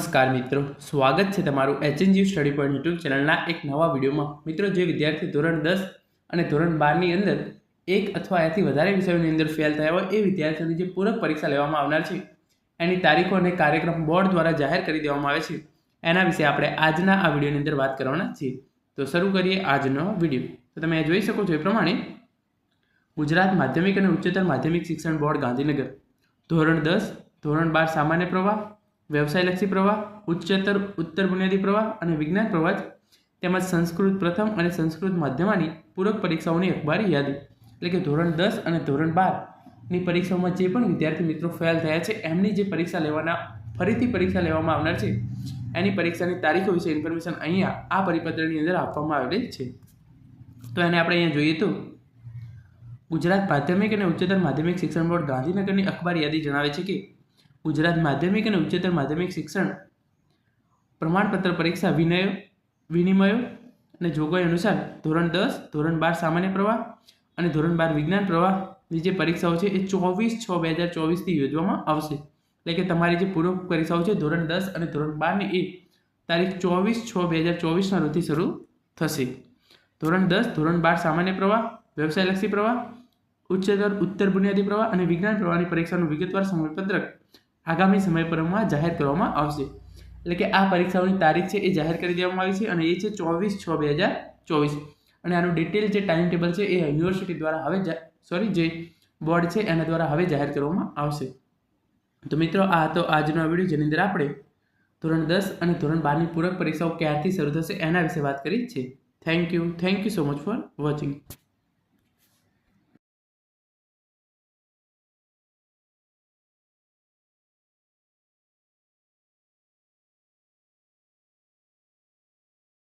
નમસ્કાર મિત્રો. સ્વાગત છે તમારું એચએનજી સ્ટડી પોઈન્ટ યુટ્યુબ ચેનલના એક નવા વિડીયોમાં. મિત્રો, જે વિદ્યાર્થી ધોરણ દસ અને ધોરણ બારની અંદર એક અથવા એથી વધારે વિષયોની અંદર ફેલ થયા હોય, એ વિદ્યાર્થીઓની જે પૂરક પરીક્ષા લેવામાં આવનાર છે, એની તારીખો અને કાર્યક્રમ બોર્ડ દ્વારા જાહેર કરી દેવામાં આવે છે. એના વિશે આપણે આજના આ વિડીયોની અંદર વાત કરવાના છીએ. તો શરૂ કરીએ આજનો વીડિયો. તો તમે જોઈ શકો છો એ પ્રમાણે ગુજરાત માધ્યમિક અને ઉચ્ચતર માધ્યમિક શિક્ષણ બોર્ડ ગાંધીનગર. ધોરણ દસ, ધોરણ બાર સામાન્ય પ્રવાહ વ્યવસાયલક્ષી પ્રવાહ, ઉચ્ચતર, ઉત્તર બુનિયાદી પ્રવાહ અને વિજ્ઞાન પ્રવાહ તેમજ સંસ્કૃત પ્રથમ અને સંસ્કૃત માધ્યમાની પૂરક પરીક્ષાઓની અખબારી યાદી, એટલે કે ધોરણ દસ અને ધોરણ બારની પરીક્ષાઓમાં જે પણ વિદ્યાર્થી મિત્રો ફેલ થયા છે, એમની જે પરીક્ષા લેવાના, ફરીથી પરીક્ષા લેવામાં આવનાર છે, એની પરીક્ષાની તારીખો વિશે ઇન્ફોર્મેશન અહીંયા આ પરિપત્રની અંદર આપવામાં આવેલી છે. તો એને આપણે અહીંયા જોઈએ તો, ગુજરાત માધ્યમિક અને ઉચ્ચતર માધ્યમિક શિક્ષણ બોર્ડ ગાંધીનગરની અખબાર યાદી જણાવે છે કે ગુજરાત માધ્યમિક અને ઉચ્ચતર માધ્યમિક શિક્ષણ પ્રમાણપત્ર પરીક્ષા વિનય, વિનિમયો અને જોગવાઈ અનુસાર ધોરણ દસ, ધોરણ બાર સામાન્ય પ્રવાહ અને ધોરણ બાર વિજ્ઞાન પ્રવાહની જે પરીક્ષાઓ છે એ ચોવીસ છ બે હજાર ચોવીસથી યોજવામાં આવશે. એટલે કે તમારી જે પૂર્વ પરીક્ષાઓ છે ધોરણ દસ અને ધોરણ બારની એ તારીખ ચોવીસ છ બે હજાર ચોવીસના રોજથી શરૂ થશે. ધોરણ દસ, ધોરણ બાર સામાન્ય પ્રવાહ, વ્યવસાયલક્ષી પ્રવાહ, ઉચ્ચતર, ઉત્તર બુનિયાદી પ્રવાહ અને વિજ્ઞાન પ્રવાહની પરીક્ષાનું વિગતવાર સમયપત્રક આગામી સમયપત્રકમાં જાહેર કરવામાં આવશે. એટલે કે આ પરીક્ષાઓની તારીખ છે એ જાહેર કરી દેવામાં આવી છે અને એ છે ચોવીસ છ બે હજાર ચોવીસ. અને આનું ડિટેલ જે ટાઈમ ટેબલ છે એ યુનિવર્સિટી દ્વારા હવે સોરી જે બોર્ડ છે એના દ્વારા હવે જાહેર કરવામાં આવશે. તો મિત્રો, આ હતો આજનો વીડિયો જેની અંદર આપણે ધોરણ દસ અને ધોરણ બારની પૂરક પરીક્ષાઓ ક્યારથી શરૂ થશે એના વિશે વાત કરી છે. Thank you thank you so much for watching